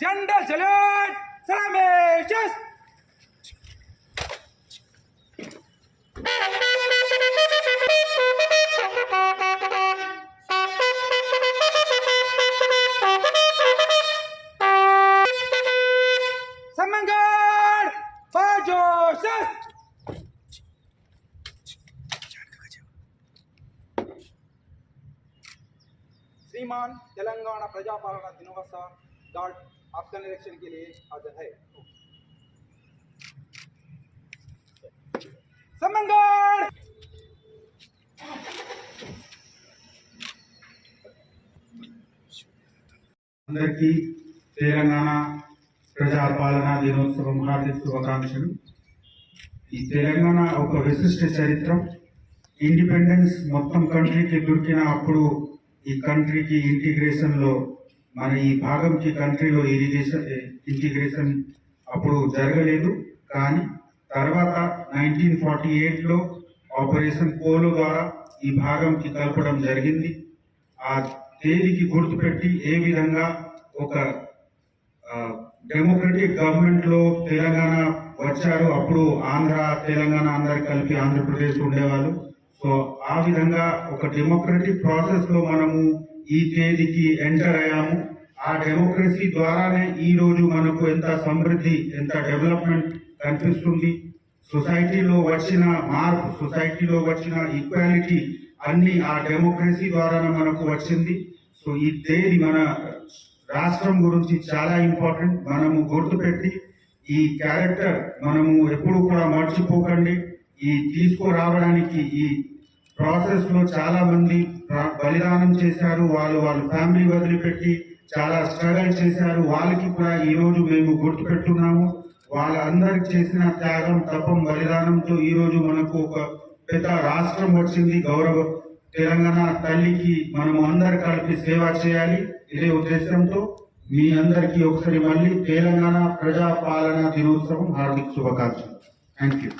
जंडल salute सलामेशस श्रीमान Telangana Prajapalana दिनोत्सव dot आपका निरीक्षण के लिए हाजिर है समंगल అందరికీ తెలంగాణ ప్రజాపాలనా దినోత్సవం హార్దిక శుభాకాంక్షలు ఈ తెలంగాణ ఒక విశిష్ట చరిత్ర ఇండిపెండెన్స్ మొత్తం కంట్రీకి దొరికిన అప్పుడు ఈ కంట్రీకి ఇంటిగ్రేషన్ లో మన ఈ భాగంకి కంట్రీలో ఇరిగేషన్ ఇంటిగ్రేషన్ అప్పుడు జరగలేదు. కానీ తర్వాత నైన్టీన్ ఫార్టీ ఎయిట్లో ఆపరేషన్ పోలో ద్వారా ఈ భాగంకి కలపడం జరిగింది. ఆ తేదీకి గుర్తుపెట్టి ఏ విధంగా ఒక డెమోక్రటిక్ గవర్నమెంట్లో తెలంగాణ వచ్చారు. అప్పుడు ఆంధ్ర తెలంగాణ అందరు కలిపి ఆంధ్రప్రదేశ్ ఉండేవాళ్ళు. సో ఆ విధంగా ఒక డెమోక్రటిక్ ప్రాసెస్లో మనము ఈ తేదీకి ఎంటర్ అయ్యాము. ఆ డెమోక్రసీ ద్వారానే ఈ రోజు మనకు ఎంత సమృద్ధి ఎంత డెవలప్మెంట్ కనిపిస్తుంది. సొసైటీలో వచ్చిన మార్పు సొసైటీలో వచ్చిన ఈక్వాలిటీ అన్ని ఆ డెమోక్రసీ ద్వారానే మనకు వచ్చింది. సో ఈ తేదీ మన రాష్ట్రం గురించి చాలా ఇంపార్టెంట్ మనము గుర్తుపెట్టి ఈ క్యారెక్టర్ మనము ఎప్పుడు కూడా మర్చిపోకండి. ఈ తీసుకురావడానికి ఈ ప్రాసెస్లో చాలా మంది ప్ర- బలిదానం చేశారు. వాళ్ళు వాళ్ళ ఫ్యామిలీ వదిలిపెట్టి చాలా స్ట్రగల్ చేశారు. వాళ్ళకి కూడా ఈ రోజు మేము గుర్తుపెట్టున్నాము. వాళ్ళందరికి చేసిన త్యాగం తపం బలిదానంతో ఈ రోజు మనకు ఒక పెద్ద రాష్ట్రం వచ్చింది. గౌరవ తెలంగాణ తల్లికి మనము అందరు కలిపి సేవ చేయాలి. ఇదే ఉద్దేశంతో మీ అందరికీ ఒకసారి మళ్ళీ తెలంగాణ ప్రజాపాలన దినోత్సవం హార్దిక శుభాకాంక్షలు. Thank you